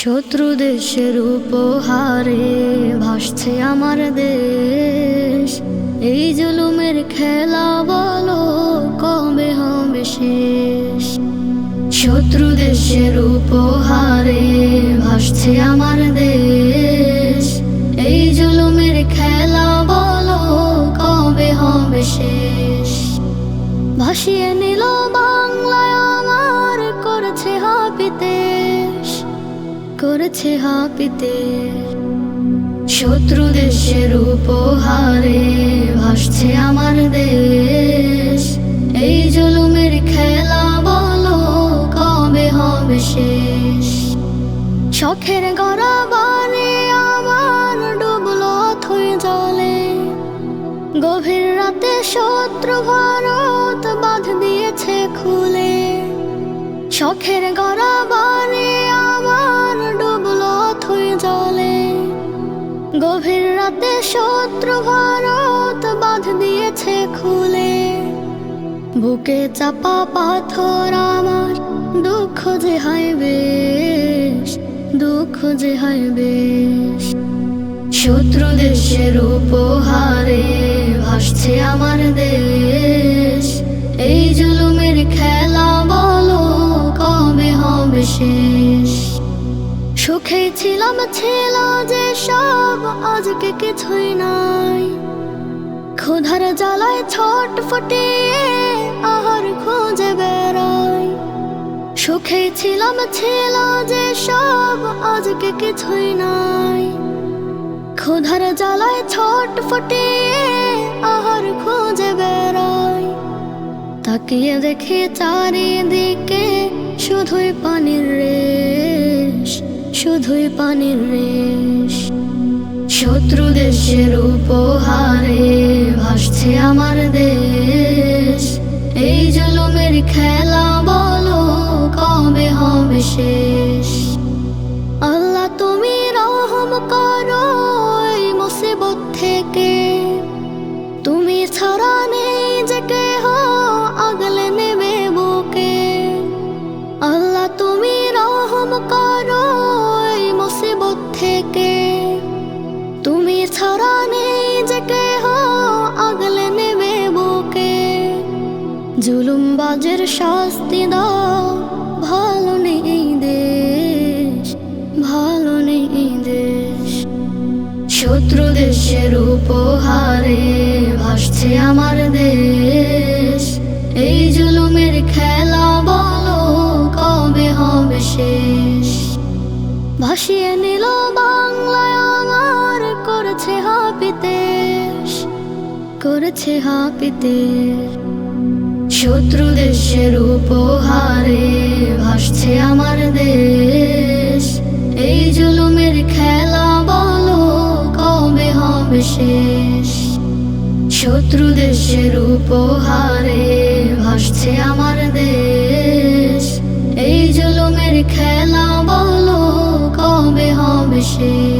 শত্রু দেশের উপহারে ভাসছে আমার দেশ। এই জুলুমের খেলা বলো, কবে হবে শেষ? শত্রু দেশের উপহারে ভাসছে আমার দেশ। এই জুলুমের খেলা বলো, কবে হবে শেষ? ভাসিয়ে নিল করেছে হাপিতে। শত্রু দেশের উপহারে ভাসছে আমার দেশ। এই জুলুমের খেলা বলো, কবে হবে শেষ? শখের গড়া আমার ডুবলো থই জলে। গভীর রাতে শত্রু ভারত বাঁধ দিয়েছে খুলে। শখের গড়া গভীর রাতে শত্রু ভারত বাঁধ দিয়েছে খুলে। বুকে চাপা পাথর আমার, দুঃখ যে হায় বেশ, দুঃখ যে হায় বেশ। শত্রু দেশের উপহারে ভাসছে আমার দেশ। এই জুলুমের খেলা বলো কবে হবে শেষ? সুখে ছিলাম, ছিল যে সব আজকে কিছুই নাই। ক্ষুধার জ্বালায় ছট ফুটিয়ে আহার খুঁজে বেড়াই। সুখে ছিলাম, ছিল যে সব আজকে কিছুই নাই। ক্ষুধার জ্বালায় ছট ফুটিয়ে আহার খুঁজে বেড়াই। তাকিয়ে দেখি চারিদিকে শুধুই পানির রেশ শুধুই পানির রেশ শত্রু দেশের উপহারে ভাসছে আমার দেশ। এই জুলুমের খেলা বলো, কবে হবে শেষ? আল্লাহ তুমি রহম করো এই মুসিবত থেকে। তুমি ছাড়া থেকে তুমি ছাড়া নেই যে কেহ আগলে নেবে বুকে। জুলুম বাজের শাস্তি দাও, ভালো নেই এই দেশ, ভালো নেই দেশ। শত্রু দেশের উপহারে ভাসছে আমার দেশ। এই জুলুমের খেলা বলো, কবে হবে শেষ? ভাসিয়ে নিল হাপিতেশ করেছে হাপিতেশ শত্রু দেশের উপহারে ভাসছে আমার দেশ। এই জুলুমের খেলা বলো, কবে হবে শেষ? শত্রু দেশের উপহারে ভাসছে আমার দেশ। এই জুলুমের খেলা বলো, কবে হবে শেষ?